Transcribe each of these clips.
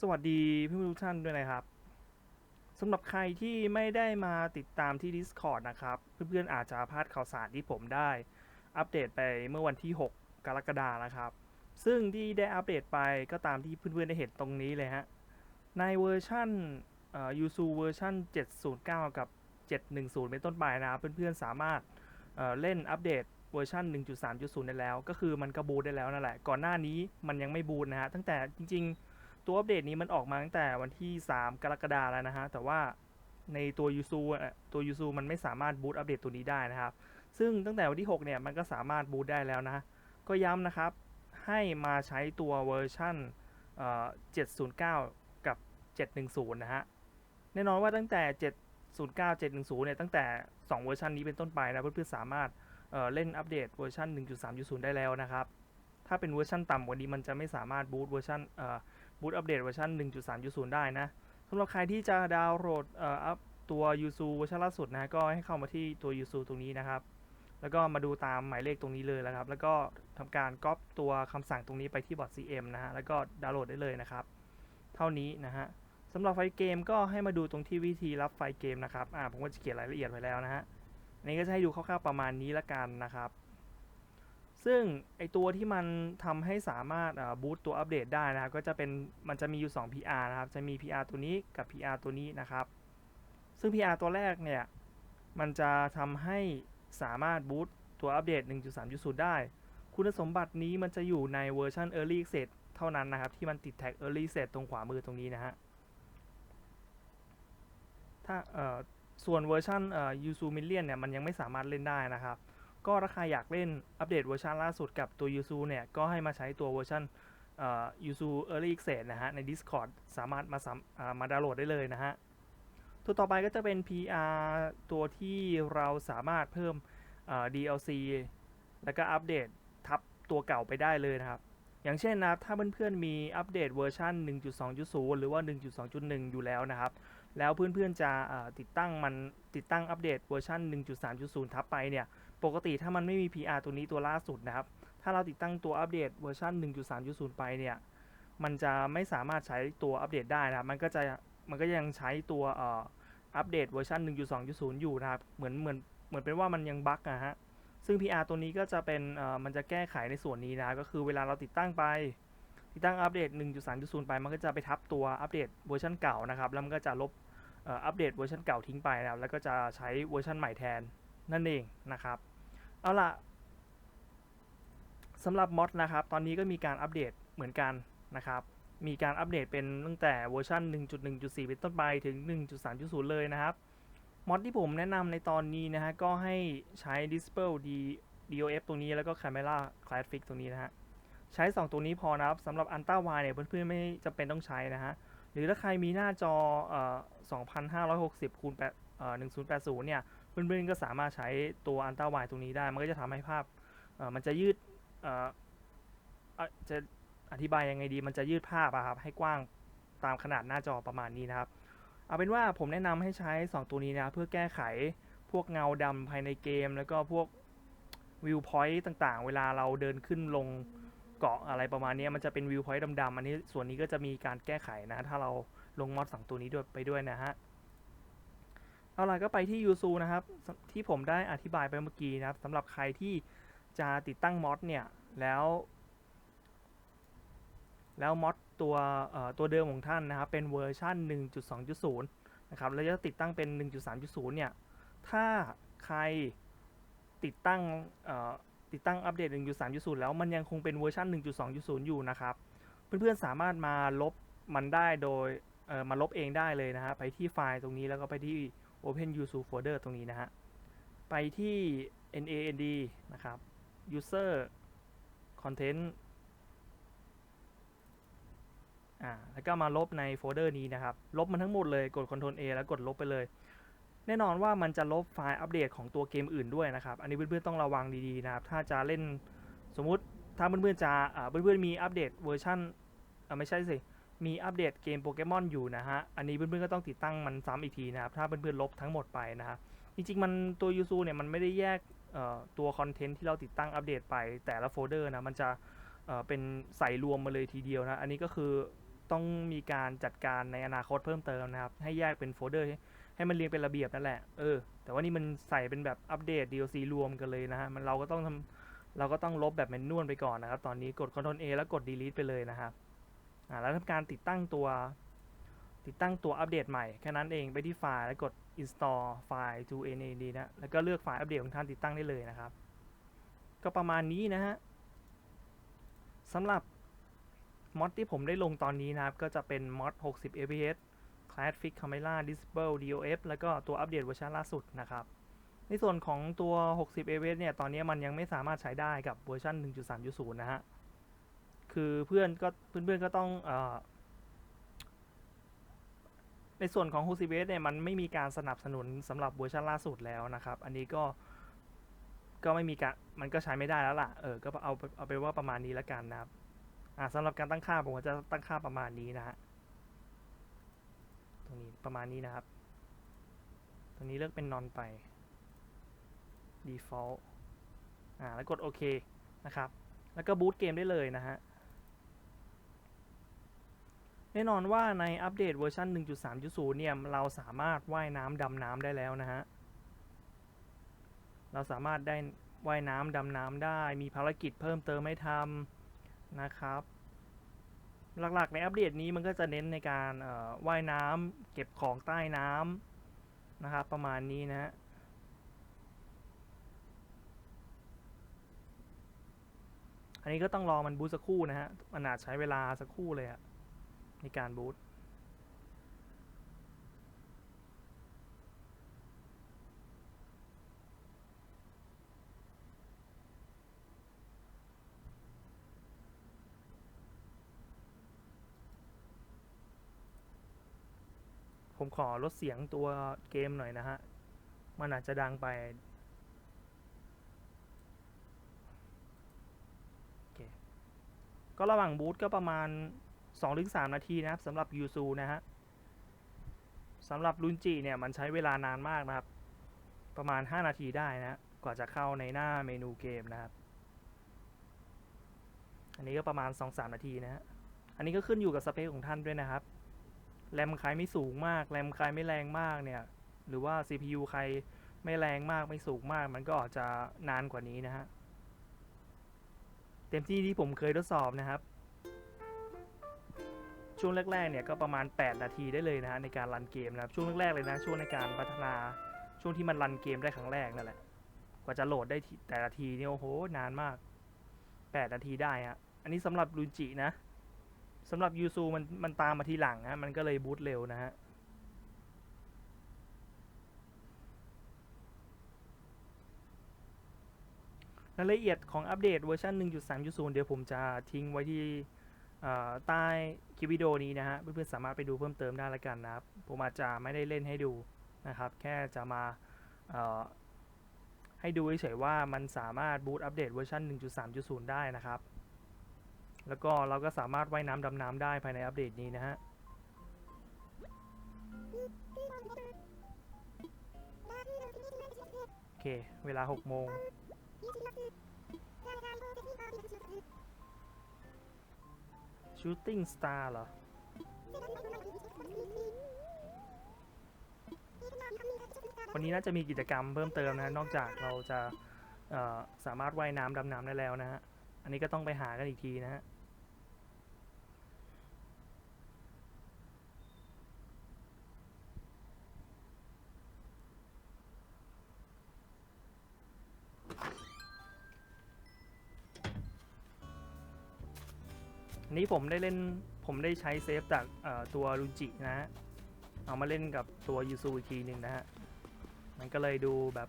สวัสดีเพื่อนๆทุกท่านด้วยนะครับสำหรับใครที่ไม่ได้มาติดตามที่ Discord นะครับ เพื่อนๆอาจจะพลาดข่าวสารที่ผมได้ อัปเดตไปเมื่อวันที่ 6 กรกฎานะครับ ซึ่งที่ได้อัปเดตไปก็ตามที่เพื่อนๆได้เห็นตรงนี้เลยฮะ ในเวอร์ชันเอ่อ Yuzu เวอร์ชัน709 กับ 710 เป็นต้นไปนะครับ เพื่อนๆสามารถเอ่อเล่นอัปเดตเวอร์ชัน1.3.0 ได้แล้ว ก็คือมันก็บูตได้แล้วนั่นแหละ ก่อนหน้านี้มันยังไม่บูตนะฮะ ตั้งแต่จริงๆ ตัวอัปเดตนี้มันออกมาตั้งแต่วันที่ 3 กรกฎาคมแล้วนะฮะ แต่ว่าในตัว Yuzu อะตัว Yuzu มันไม่สามารถบูตอัปเดตตัวนี้ได้นะครับ ซึ่งตั้งแต่วันที่ 6 เนี่ย มันก็สามารถบูตได้แล้วนะ ก็ย้ำนะครับ ให้มาใช้ตัวเวอร์ชันเอ่อ709 กับ 710 นะฮะ แน่นอนว่าตั้งแต่ 709 710 เนี่ย ตั้งแต่ 2 เวอร์ชันนี้เป็นต้นไปนะ เพื่อนๆสามารถเเล่นอัปเดตเวอร์ชัน1.3.0 ได้แล้วนะครับ ถ้าเป็นเวอร์ชันต่ำกว่านี้มันจะไม่สามารถบูตเวอร์ชันเอ่อ บูตอัปเดตเวอร์ชัน1.3.0 ได้นะสำหรับใครที่จะดาวน์โหลดอัพตัว Yuzu เวอร์ชันล่าสุดนะก็ให้เข้ามาที่ตัว Yuzu ตรงนี้นะครับ แล้วก็มาดูตามหมายเลขตรงนี้เลยนะครับ แล้วก็ทำการก๊อปตัวคำสั่งตรงนี้ไปที่บอร์ด CM นะฮะแล้วก็ดาวน์โหลดได้เลยนะครับ เท่านี้นะฮะสำหรับไฟเกมก็ให้มาดูตรงที่วิธีรับไฟเกมนะครับอ่าผมก็จะเขียนรายละเอียดไว้แล้วนะฮะนนี้ก็จะให้ดูคร่าวๆประมาณนี้ละกันนะครับ ซึ่งไอตัวที่มันทำให้สามารถบูตตัวอัปเดตได้นะครับ ก็จะเป็นมันจะมีอยู่ 2 PR นะครับ จะมี PR ตัวนี้กับ PR ตัวนี้นะครับ ซึ่ง PR ตัวแรกเนี่ย มันจะทำให้สามารถบูตตัวอัปเดต 1.3.0 ได้ คุณสมบัตินี้มันจะอยู่ในเวอร์ชัน Early Access เท่านั้นนะครับ ที่มันติดแท็ก Early Access ตรงขวามือตรงนี้นะฮะถ้าส่วนเวอร์ชันเอ่อ Yuzu Million เนี่ยมันยังไม่สามารถเล่นได้นะครับ ก็ถ้าครอยากเล่นอัปเดตเวอร์ชันล่าสุดกับตัว Yuzu เนี่ย ก็ให้มาใช้ตัวเวอร์ชันเอ่อ Yuzu Early Access นะฮะ ใน Discord สามารถมาสามามาดาวน์โหลดได้เลยนะฮะ ตัวต่อไปก็จะเป็น PR ตัวที่เราสามารถเพิ่มเอ่อ DLC แล้วก็อัปเดตทับตัวเก่าไปได้เลยนะครับ อย่างเช่นนะครับ ถ้าเพื่อนๆมีอัปเดตเวอร์ชัน1.2.0 หรือว่า 1.2.1 อยู่แล้วนะครับ แล้วเพื่อนๆจะเอ่อติดตั้งมันติดตั้งอัปเดตเวอร์ชัน1.3.0 ทับไปเนี่ย ปกติถ้ามันไม่มี PR ตัวนี้ตัวล่าสุดนะครับ ถ้าเราติดตั้งตัวอัปเดตเวอร์ชัน1.3.0 ไปเนี่ย มันจะไม่สามารถใช้ตัวอัปเดตได้นะครับ มันก็จะมันก็ยังใช้ตัวอัปเดตเวอร์ชัน1.2.0 อยู่นะครับ เหมือนเหมือนเหมือนเป็นว่ามันยังบั๊กนะฮะ ซึ่ง PR ตัวนี้ก็จะเป็นมันจะแก้ไขในส่วนนี้นะ ก็คือเวลาเราติดตั้งไป ติดตั้งอัปเดต 1.3.0 ไป มันก็จะไปทับตัวอัปเดตเวอร์ชันเก่านะครับ แล้วมันก็จะลบอัปเดตเวอร์ชันเก่าทิ้งไปนะครับ แล้วก็จะใช้เวอร์ชันใหม่แทน นั่นเองนะครับ เอาล่ะสำหรับมอดนะครับ ตอนนี้ก็มีการอัปเดตเหมือนกันนะครับ มีการอัปเดตเป็นตั้งแต่เวอร์ชัน1.1.4 เป็นต้นไปถึง 1.3.0 เลยนะครับมอดที่ผมแนะนำในตอนนี้นะฮะ ก็ให้ใช้ Dispel D DOF ตรงนี้แล้วก็ Camera Class Fix ตรงนี้นะฮะ ใช้ 2 ตัวนี้พอนะครับสำหรับ Ultra Wide เนี่ยเพื่อนๆไม่จำเป็นต้องใช้นะฮะ หรือถ้าใครมีหน้าจอเอ่อ2560คูณ8 1080 เนี่ยเพื่อนๆก็สามารถใช้ตัว Ultra Wide ตรงนี้ได้ มันก็จะทำให้ภาพมันจะยืดจะอธิบายยังไงดี มันจะยืดภาพอะครับให้กว้างตามขนาดหน้าจอประมาณนี้นะครับ เอาเป็นว่าผมแนะนำให้ใช้ 2 ตัวนี้นะเพื่อแก้ไขพวกเงาดำภายในเกม แล้วก็พวกวิวพอยต์ต่างๆ เวลาเราเดินขึ้นลงเกาะอะไรประมาณนี้มันจะเป็นวิวพอยต์ดำๆอันนี้ส่วนนี้ก็จะมีการแก้ไขนะ ถ้าเราลงมอดสองตัวนี้ด้วยไปด้วยนะฮะ เอาล่ะก็ไปที่ Yuzu นะครับ ที่ผมได้อธิบายไปเมื่อกี้นะครับสำหรับใครที่จะติดตั้งมอดเนี่ย แล้ว แล้วมอดตัวเอ่อตัวเดิมของท่านนะครับ เป็นเวอร์ชัน1.2.0 นะครับ แล้วจะติดตั้งเป็น 1.3.0 เนี่ย ถ้าใครติดตั้งเอ่อติดตั้งอัปเดต 1.3.0 แล้วมันยังคงเป็นเวอร์ชัน1.2.0 อยู่นะครับ เพื่อนๆสามารถมาลบมันได้โดยเอ่อมาลบเองได้เลยนะฮะไปที่ไฟล์ตรงนี้แล้วก็ไปที่ Open Yuzu Folder ตรงนี้นะฮะ ไปที่ NAND นะครับ User Content อ่า แล้วก็มาลบในโฟลเดอร์นี้นะครับ ลบมันทั้งหมดเลย กด Ctrl A แล้วกดลบไปเลย แน่นอนว่ามันจะลบไฟล์อัปเดตของตัวเกมอื่นด้วยนะครับ อันนี้เพื่อนๆต้องระวังดีๆนะครับ ถ้าจะเล่นสมมุติถ้าเพื่อนๆจะอ่าเพื่อนๆมีอัปเดตเวอร์ชันอ่าไม่ใช่สิ มีอัปเดตเกมโปเกมอนอยู่นะฮะ อันนี้เพื่อนๆก็ต้องติดตั้งมันซ้ำอีกทีนะครับ ถ้าเพื่อนๆลบทั้งหมดไปนะครับจริงๆมันตัว Yuzu เนี่ยมันไม่ได้แยกตัวคอนเทนต์ที่เราติดตั้งอัปเดตไปแต่ละโฟลเดอร์นะ มันจะเเป็นใส่รวมมาเลยทีเดียวนะ อันนี้ก็คือต้องมีการจัดการในอนาคตเพิ่มเติมนะครับ ให้แยกเป็นโฟลเดอร์ให้ให้มันเรียงเป็นระเบียบนั่นแหละ เออ แต่ว่านี่มันใส่เป็นแบบอัปเดต DLC รวมกันเลยนะฮะ มันเราก็ต้องทำเราก็ต้องลบแบบแมนนวลไปก่อนนะครับ ตอนนี้กด Ctrl A แล้วกด delete ไปเลยนะครับ อ่าแล้วทำการติดตั้งตัวติดตั้งตัวอัปเดตใหม่แค่นั้นเองไปที่ไฟล์แล้วกด install ไฟล์ to NAD นะแล้วก็เลือกไฟล์อัปเดตของท่านติดตั้งได้เลยนะครับ ก็ประมาณนี้นะฮะสำหรับมอดที่ผมได้ลงตอนนี้นะครับ ก็จะเป็นมอด60 fps Class Fix Camera Disable DOF แล้วก็ตัวอัปเดตเวอร์ชันล่าสุดนะครับ ในส่วนของตัว60 fps เนี่ยตอนนี้มันยังไม่สามารถใช้ได้กับเวอร์ชัน1.3.0 นะฮะ คือเพื่อนก็เพื่อนๆก็ต้องอในส่วนของ60 fps เนี่ยมันไม่มีการสนับสนุนสำหรับเวอร์ชันล่าสุดแล้วนะครับ อันนี้ก็ก็ไม่มีการมันก็ใช้ไม่ได้แล้วล่ะ เออ ก็เอาเอาไปว่าประมาณนี้แล้วกันนะครับ อ่าสำหรับการตั้งค่าผมจะตั้งค่าประมาณนี้นะฮะ ตรงนี้ประมาณนี้นะครับ ตรงนี้เลือกเป็น none ไป default อ่า แล้วกดโอเคนะครับ แล้วก็บูตเกมได้เลยนะฮะ แน่นอนว่าในอัปเดตเวอร์ชัน1.3.0 เนี่ย เราสามารถว่ายน้ำดำน้ำได้แล้วนะฮะ เราสามารถได้ว่ายน้ำดำน้ำได้ มีภารกิจเพิ่มเติมให้ทำนะครับ หลักๆในอัปเดตนี้มันก็จะเน้นในการว่ายน้ำเก็บของใต้น้ำนะครับ ประมาณนี้นะฮะอันนี้ก็ต้องรอมันบูสักครู่นะฮะมันอาจใช้เวลาสักครู่เลยอะ ในการบูตผมขอลดเสียงตัวเกมหน่อยนะฮะ มันอาจจะดังไป ก็ระหว่างบูตก็ประมาณ 2-3 นาทีนะครับสำหรับยูซูนะฮะสำหรับลุนจิเนี่ยมันใช้เวลานานมากนะครับ ประมาณ 5 นาทีได้นะฮะกว่าจะเข้าในหน้าเมนูเกมนะครับ อันนี้ก็ประมาณ 2-3 นาทีนะฮะอันนี้ก็ขึ้นอยู่กับสเปคของท่านด้วยนะครับแรมใครไม่สูงมากแรมใครไม่แรงมากเนี่ย หรือว่า CPU ใครไม่แรงมากไม่สูงมาก มันก็อาจจะนานกว่านี้นะฮะ เต็มที่ที่ผมเคยทดสอบนะครับ ช่วงแรกๆเนี่ยก็ประมาณ 8 นาทีได้เลยนะฮะในการรันเกมนะครับช่วงแรกๆเลยนะช่วงในการพัฒนาช่วงที่มันรันเกมได้ครั้งแรกนั่นแหละกว่าจะโหลดได้แต่ละทีเนี่ยโอ้โหนานมาก 8 นาทีได้ฮะอันนี้สำหรับรุนจินะสำหรับยูซูมันมันตามมาทีหลังฮะมันก็เลยบูตเร็วนะฮะรายละเอียดของอัปเดตเวอร์ชัน1.3.0 เดี๋ยวผมจะทิ้งไว้ที่ ใต้คลิปวิดีโอนี้นะฮะเพื่อนๆสามารถไปดูเพิ่มเติมได้ละกันนะครับ ผมอาจจะไม่ได้เล่นให้ดูนะครับ แค่จะมาให้ดูเฉยๆว่ามันสามารถบูตอัปเดตเวอร์ชัน1.3.0 ได้นะครับ แล้วก็เราก็สามารถว่ายน้ำดำน้ำได้ภายในอัปเดตนี้นะฮะโอเค เวลา 6 โมง Shooting Star เหรอ วันนี้น่าจะมีกิจกรรมเพิ่มเติมนะนอกจากเราจะสามารถว่ายน้ำดำน้ำได้แล้วนะฮะ อันนี้ก็ต้องไปหากันอีกทีนะฮะ นนี้ผมได้เล่นผมได้ใช้เซฟจากตัวรุจินะฮะเอามาเล่นกับตัวยูซูอีกทีหนึ่งนะฮะมันก็เลยดูแบบ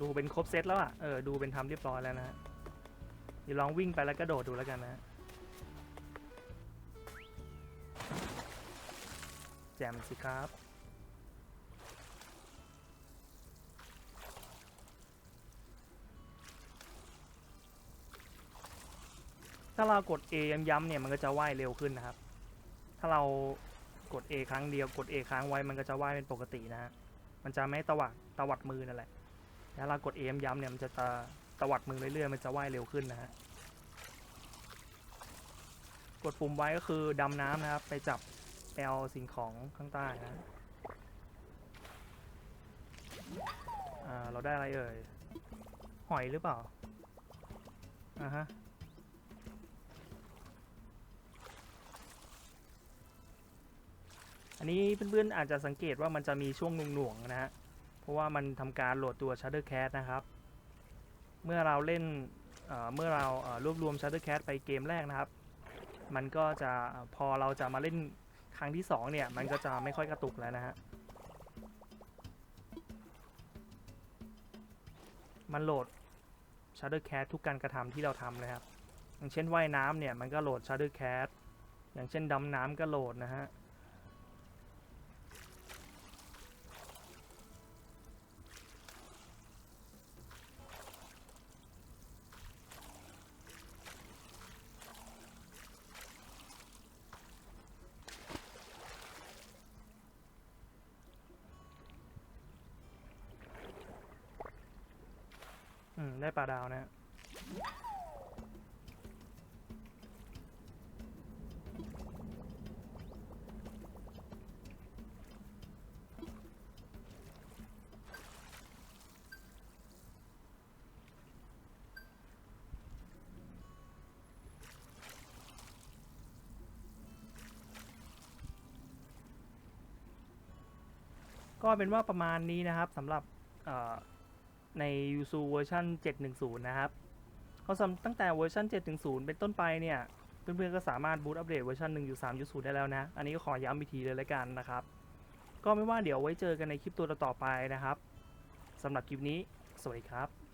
ดูเป็นครบเซตแล้วอะเออดูเป็นทำเรียบร้อยแล้วนะฮะเดี๋ยวลองวิ่งไปแล้วก็โดดดูแล้วกันนะแจมสิครับ ถ้าเรากด A ย้ำๆเนี่ยมันก็จะว่ายเร็วขึ้นนะครับ ถ้าเรากด A ครั้งเดียวกด A ค้างไว้มันก็จะว่ายเป็นปกตินะฮะ มันจะไม่ตวัดตวัดมือนั่นแหละถ้าเรากด A ย้ำๆเนี่ยมันจะตะตวัดมือเรื่อยๆมันจะว่ายเร็วขึ้นนะฮะ กดปุ่มไว้ก็คือดำน้ำนะครับ ไปจับไปเอาสิ่งของข้างใต้นะเราได้อะไรเอ่ย หอยหรือเปล่าอ่าฮะ อันนี้เพื่อนๆอาจจะสังเกตว่ามันจะมีช่วงหน่วงๆนะฮะ เพราะว่ามันทำการโหลดตัว Shuttercat นะครับ เมื่อเราเล่นเเมื่อเรารวบรวม Shuttercat ไปเกมแรกนะครับ มันก็จะพอเราจะมาเล่นครั้งที่ 2 เนี่ย มันก็จะไม่ค่อยกระตุกแล้วนะฮะ มันโหลด Shuttercat ทุกการกระทำที่เราทำนะครับ อย่างเช่นว่ายน้ำเนี่ย มันก็โหลด Shuttercat อย่างเช่นดำน้ำก็โหลดนะฮะ ได้ปลาดาวนะฮะก็เป็นว่าประมาณนี้นะครับสำหรับ ใน USU เวอร์ชัน710 นะครับก็สำตั้งแต่เวอร์ชัน710 เป็นต้นไปเนี่ยเพื่อนๆก็สามารถบูตอัปเดตเวอร์ชัน1.3.0ได้แล้วนะ อันนี้ก็ขอย้ำอีกทีเลยละกันนะครับ ก็ไม่ว่าเดี๋ยวไว้เจอกันในคลิปตัวต่อไปนะครับสำหรับคลิปนี้ สวัสดีครับ